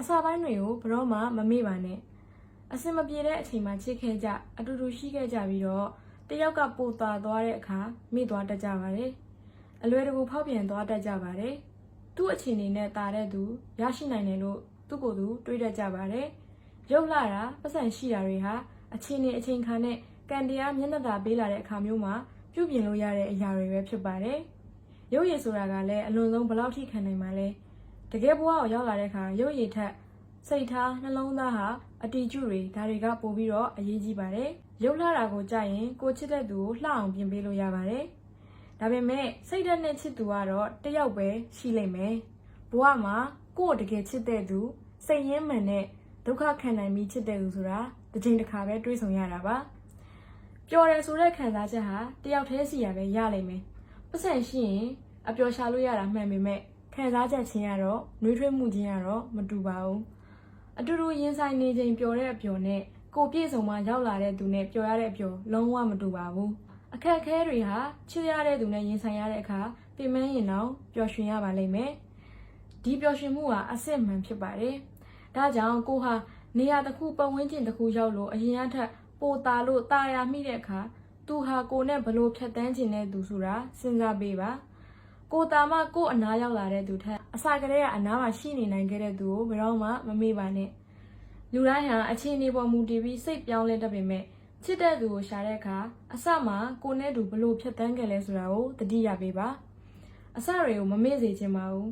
အစာပိုင်းတွေကိုဘရောမှမမေ့ပါနဲ့အစင်မပြေတဲ့အချိန်မှာချစ်ခဲ့ကြအတူတူရှိခဲ့ကြပြီးတော့တယောက်ကပိုတာသွားတဲ့အခါမေ့သွားတတ်ကြပါတယ်အလွယ်တကူဖောက်ပြန်သွားတတ်ကြပါတယ်သူ့အချိန်နေနဲ့တာတဲ့သူရရှိနိုင်တယ်လို့သူ့ကိုယ်သူတွေးတတ်ကြပါတယ်ရုပ်လှတာပတ်စံရှိတာတွေဟာအချိန်နဲ့အချိန်ခါနဲ့ကံတရားမျက်နှာသာပေးလာတဲ့အခါမျိုးမှာပြုပြင်လို့ရတဲ့အရာတွေပဲဖြစ်ပါတယ်ရုပ်ရည်ဆိုတာကလည်းအလွန်ဆုံးဘယ်လောက်ထိခံနိုင်မှာလဲ တကယ်ဘဝကိုရောက်လာတဲ့အခါရုပ်ရည်ထက်စိတ်ထားနှလုံးသားဟာအတီကျုတွေဒါတွေကပို့ပြီးတော့အရေးကြီးပါတယ်။ရုပ်လှတာကိုကြရင်ကိုချစ်တဲ့သူကိုလှအောင်ပြင်ပေးလို့ရပါတယ်။ဒါပေမဲ့စိတ်ဓာတ်နဲ့ချစ်သူကတော့တစ်ယောက်ပဲရှိလိမ့်မယ်။ဘဝမှာကိုယ့်ကိုတကယ်ချစ်တဲ့သူစိတ်ရင်းမှန်နဲ့ဒုက္ခခံနိုင်ပြီးချစ်တဲ့သူဆိုတာတစ်ချိန်တစ်ခါပဲတွေးဆုံရတာပါ။ပျော်တယ်ဆိုတဲ့ခံစားချက်ဟာတယောက်တည်းစီရပဲရလိမ့်မယ်။ပတ်စံရှိရင်အပျော်ရှာလို့ရတာမှန်ပေမဲ့ ခံစားချက်ချင်းကတော့နှွေးထွေးမှုချင်းကတော့မတူပါဘူးအတူတူရင်ဆိုင်နေချိန်ပျော်တဲ့အပျော်နဲ့ကိုပြည့်စုံမှရောက်လာတဲ့သူနဲ့ပျော်ရတဲ့အပျော်လုံးဝမတူပါဘူးအခက်အခဲတွေဟာချစ်ရတဲ့သူနဲ့ရင်ဆိုင်ရတဲ့အခါပြင်မရင်တော့ပျော်ရွှင်ရပါလိမ့်မယ်ဒီပျော်ရွှင်မှုဟာအစစ်မှန်ဖြစ်ပါတယ်ဒါကြောင့်ကိုဟာနေရာတစ်ခုပတ်ဝန်းကျင်တစ်ခုရောက်လို့အရင်အထက်ပိုတာလို့ตาရမိတဲ့အခါသူဟာကိုနဲ့ဘလို့ဖြတ်တန်းခြင်းတဲ့သူဆိုတာစဉ်းစားပေးပါ ကိုတာမကိုအနာရောက်လာတဲ့သူထက်အစာကလေးကအနာမှာရှိနေနိုင်ခဲ့တဲ့သူကိုဘယ်တော့မှမမေ့ပါနဲ့လူတိုင်းဟာအချင်းနေပေါ်မူတည်ပြီးစိတ်ပြောင်းလဲတတ်ပေမဲ့ချစ်တဲ့သူကိုရှာတဲ့အခါအစမှာကိုနဲ့တူဘလို့ဖြတ်တန်းခဲ့လဲဆိုတာကိုတတိယပေးပါအစတွေကိုမမေ့စေချင်ပါဘူး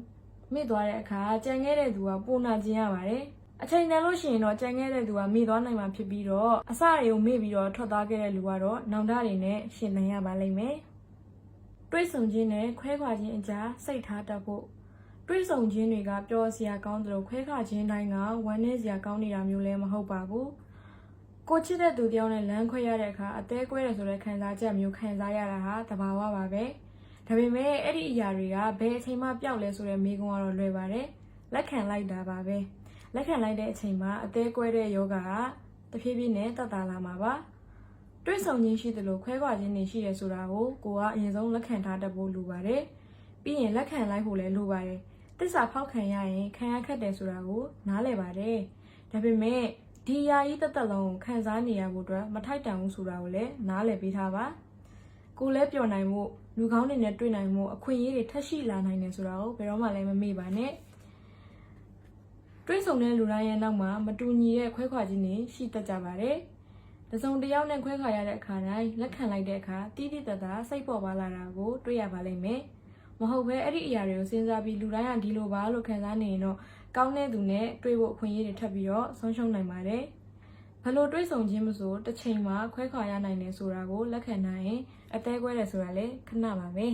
မေ့သွားတဲ့အခါကြံခဲ့တဲ့သူကပိုနာကျင်ရပါတယ်အချိန်တန်လို့ရှိရင်တော့ကြံခဲ့တဲ့သူကမေ့သွားနိုင်မှာဖြစ်ပြီးတော့အစတွေကိုမေ့ပြီးတော့ထွက်သွားခဲ့တဲ့လူကတော့နောင်တတွေနဲ့ရှင်သန်ရပါလိမ့်မယ် တွေးဆုံခြင်းနဲ့ခွဲခွာခြင်းအကြားစိတ်ထားတတ်ဖို့တွေးဆုံခြင်းတွေကပျော်စရာကောင်းတယ်လို့ခွဲခွာခြင်းတိုင်းကဝမ်းနည်းစရာကောင်းနေတာမျိုးလည်းမဟုတ်ပါဘူးကိုချစ်တဲ့သူတယောက်နဲ့လမ်းခွဲရတဲ့အခါအသေးကွဲတယ်ဆိုတဲ့ခံစားချက်မျိုးခံစားရတာဟာသဘာဝပါပဲဒါပေမဲ့အဲ့ဒီအရာတွေကဘယ်အချိန်မှပျောက်လဲဆိုတဲ့မေးခွန်းကတော့လွယ်ပါတယ်လက်ခံလိုက်တာပါပဲလက်ခံလိုက်တဲ့အချိန်မှာအသေးကွဲတဲ့ယောဂကတဖြည်းဖြည်းနဲ့တက်တာလာမှာပါ တွေးဆောင်ခြင်းရှိသလိုခွဲခွာခြင်းတွေရှိတယ်ဆိုတာကိုကိုကအရင်ဆုံးလက်ခံထားတတ်ဖို့လိုပါတယ်။ပြီးရင်လက်ခံလိုက်ဖို့လည်းလိုပါတယ်။တစ္ဆာဖောက်ခံရရင်ခံရခက်တယ်ဆိုတာကိုနားလည်ပါတယ်။ဒါပေမဲ့ဒီအရာကြီးတစ်သက်လုံးကိုခံစားနေရဖို့အတွက်မထိုက်တန်ဘူးဆိုတာကိုလည်းနားလည်ပေးထားပါ။ကိုလည်းပျော်နိုင်မှုလူကောင်းတွေနဲ့တွေ့နိုင်မှုအခွင့်အရေးတွေထပ်ရှိလာနိုင်တယ်ဆိုတာကိုဘယ်တော့မှလည်းမမေ့ပါနဲ့။တွေးဆုံတဲ့လူတိုင်းရဲ့နောက်မှာမတူညီတဲ့ခွဲခွာခြင်းတွေရှိတတ်ကြပါတယ်။ တစုံတစ်ယောက်နဲ့ခွဲခါရတဲ့အခါတိုင်းလက်ခံလိုက်တဲ့အခါတိတိတတ်တာစိတ်ပေါ်ပါလာတာကိုတွေ့ရပါလိမ့်မယ်။မဟုတ်ဘဲအဲ့ဒီအရာတွေကိုစဉ်းစားပြီးလူတိုင်းကဒီလိုပါလို့ခံစားနေရင်တော့ကောင်းတဲ့သူနဲ့တွေ့ဖို့အခွင့်အရေးတွေထပ်ပြီးတော့ဆုံးရှုံးနိုင်ပါတယ်။ဘလို့တွေးဆုံခြင်းမဆိုတစ်ချိန်မှာခွဲခါရနိုင်တယ်ဆိုတာကိုလက်ခံနိုင်ရင်အသေးကွဲတယ်ဆိုတာလည်းခဏပါပဲ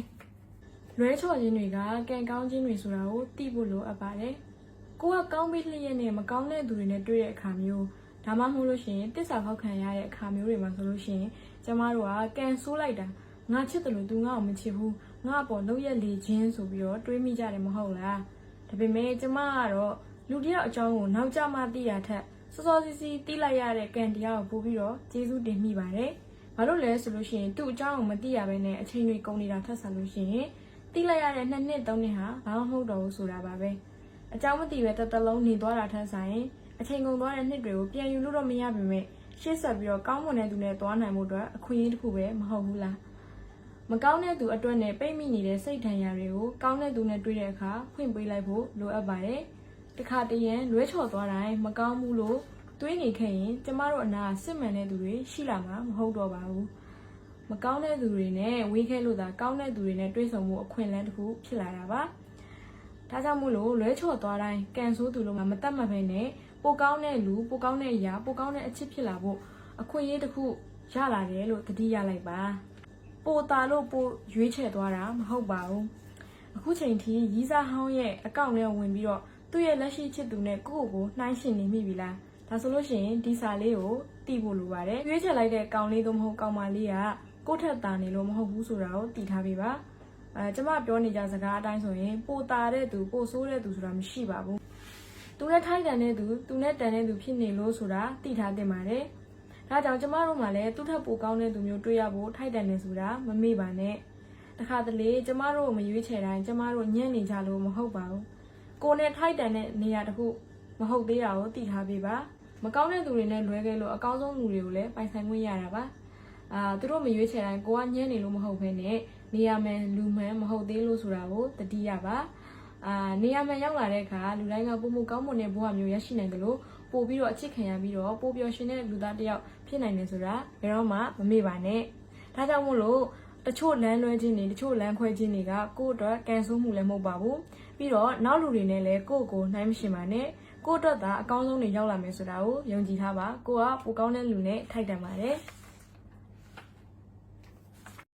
။လွဲချော်ခြင်းတွေကကံကောင်းခြင်းတွေဆိုတာကိုသိဖို့လိုအပ်ပါတယ်။ကိုကကောင်းပြီးလျက်နဲ့မကောင်းတဲ့သူတွေနဲ့တွေ့တဲ့အခါမျိုး ဒါမှမဟုတ်လို့ရှိရင်တစ္ဆာဖောက်ခံရတဲ့အခါမျိုးတွေမှာဆိုလို့ရှိရင်ကျမတို့ကကန်ဆိုးလိုက်တာငါချစ်တယ်လို့ तू ငါ့ကိုမချစ်ဘူးငါ့အပေါ်လုံးရက်လေခြင်းဆိုပြီးတော့တွေးမိကြတယ်မဟုတ်လားဒါပေမဲ့ကျမကတော့လူတစ်ယောက်အကြောင်းကိုနောက်ကျမှသိရထက်စောစောစီးစီးသိလိုက်ရတဲ့ကန်တရားကိုပို့ပြီးတော့ကျေးဇူးတင်မိပါတယ်ဘာလို့လဲဆိုလို့ရှိရင်သူ့အကြောင်းကိုမသိရဘဲနဲ့အချိန်တွေကုန်နေတာထက်ဆန်လို့ရှိရင်သိလိုက်ရတဲ့နှစ်နှစ်သုံးနှစ်ဟာဘာမှမဟုတ်တော့ဘူးဆိုတာပါပဲအကြောင်းမသိပဲတစ်တလုံးနေသွားတာထက်ဆိုင် အချိန်ကုန်သွားတဲ့နှစ်တွေကိုပြန်ယူလို့တော့မရပါပဲရှေ့ဆက်ပြီးတော့ကောင်းမွန်တဲ့သူနဲ့သွားနိုင်မှုအတွက်အခွင့်အရေးတစ်ခုပဲမဟုတ်ဘူးလားမကောင်းတဲ့သူအတွက်နဲ့ပိတ်မိနေတဲ့စိတ်ဓာတ်ရာတွေကိုကောင်းတဲ့သူနဲ့တွေ့တဲ့အခါဖွင့်ပေးလိုက်ဖို့လိုအပ်ပါတယ်တခါတရံလွဲချော်သွားတိုင်းမကောင်းဘူးလို့တွေးနေခဲ့ရင်ကျမတို့အနာစစ်မှန်တဲ့သူတွေရှိလာမှာမဟုတ်တော့ပါဘူးမကောင်းတဲ့သူတွေနဲ့ဝေးခဲလို့သာကောင်းတဲ့သူတွေနဲ့တွေ့ဆုံမှုအခွင့်အလမ်းတစ်ခုဖြစ်လာတာပါဒါကြောင့်မို့လို့လွဲချော်သွားတိုင်းကန်ဆိုးသူလို့မှမတတ်မှတ်ဘဲနဲ့ ပိုကောင်းတဲ့လူပိုကောင်းတဲ့အရာပိုကောင်းတဲ့အချစ်ဖြစ်လာဖို့အခွင့်အရေးတစ်ခုရလာတယ်လို့တတိယလိုက်ပါပိုတာလို့ပိုရွေးချယ်သွားတာမဟုတ်ပါဘူးအခုချိန်ထိရီးစားဟောင်းရဲ့အကောင့်ထဲဝင်ပြီးတော့သူ့ရဲ့လက်ရှိချစ်သူနဲ့ကိုယ့်ကိုယ်ကိုနှိုင်းယှဉ်နေမိပြီလားဒါဆိုလို့ရှိရင်ဒီစာလေးကိုသိဖို့လိုပါတယ်ရွေးချယ်လိုက်တဲ့ကောင်လေးသို့မဟုတ်ကောင်မလေးကကိုယ့်ထက်တာနေလို့မဟုတ်ဘူးဆိုတာကိုသိထားပေးပါအဲကျမပြောနေကြစကားအတိုင်းဆိုရင်ပိုတာတဲ့သူပိုဆိုးတဲ့သူဆိုတာမရှိပါဘူး သူနဲ့ထိုက်တန်တဲ့သူသူနဲ့တန်တဲ့သူဖြစ်နေလို့ဆိုတာသိထားတင်ပါတယ်။ဒါကြောင့်ကျမတို့မှလည်းသူ့ထက်ပိုကောင်းတဲ့သူမျိုးတွေ့ရဖို့ထိုက်တန်နေဆိုတာမမေ့ပါနဲ့။တခါတလေကျမတို့ကိုမရွေးချယ်တိုင်းကျမတို့ညံ့နေကြလို့မဟုတ်ပါဘူး။ကိုယ်နဲ့ထိုက်တန်တဲ့နေရာတစ်ခုမဟုတ်သေးတာကိုသိထားပေးပါမကောင်းတဲ့သူတွေနဲ့လွဲခဲ့လို့အကောင်းဆုံးလူတွေကိုလည်းပိုင်ဆိုင်ခွင့်ရတာပါအာသူတို့မရွေးချယ်တိုင်းကိုကညံ့နေလို့မဟုတ်ဘဲနဲ့နေရာမှန်လူမှန်မဟုတ်သေးလို့ဆိုတာကိုတတိယပါ အာနေရာမှန်ရောက်လာတဲ့အခါလူတိုင်းကပုံမှုကောင်းမွန်တဲ့ဘဝမျိုးရရှိနိုင်တယ်လို့ပို့ပြီးတော့အချစ်ခံရပြီးတော့ပို့ပျော်ရွှင်တဲ့လူသားတစ်ယောက်ဖြစ်နိုင်တယ်ဆိုတာဘယ်တော့မှမမေ့ပါနဲ့ဒါကြောင့်မို့လို့တချို့လမ်းလွဲခြင်းတွေတချို့လမ်းခွဲခြင်းတွေကကိုယ့်အတွက်ကန်ဆိုးမှုလည်းမဟုတ်ပါဘူးပြီးတော့နောက်လူတွေနဲ့လည်းကိုယ့်ကိုယ်နိုင်မရှင်ပါနဲ့ကိုယ့်အတွက်သာအကောင်းဆုံးတွေရောက်လာမယ်ဆိုတာကိုယုံကြည်ထားပါကိုကပိုကောင်းတဲ့လူနဲ့ထိုက်တန်ပါတယ်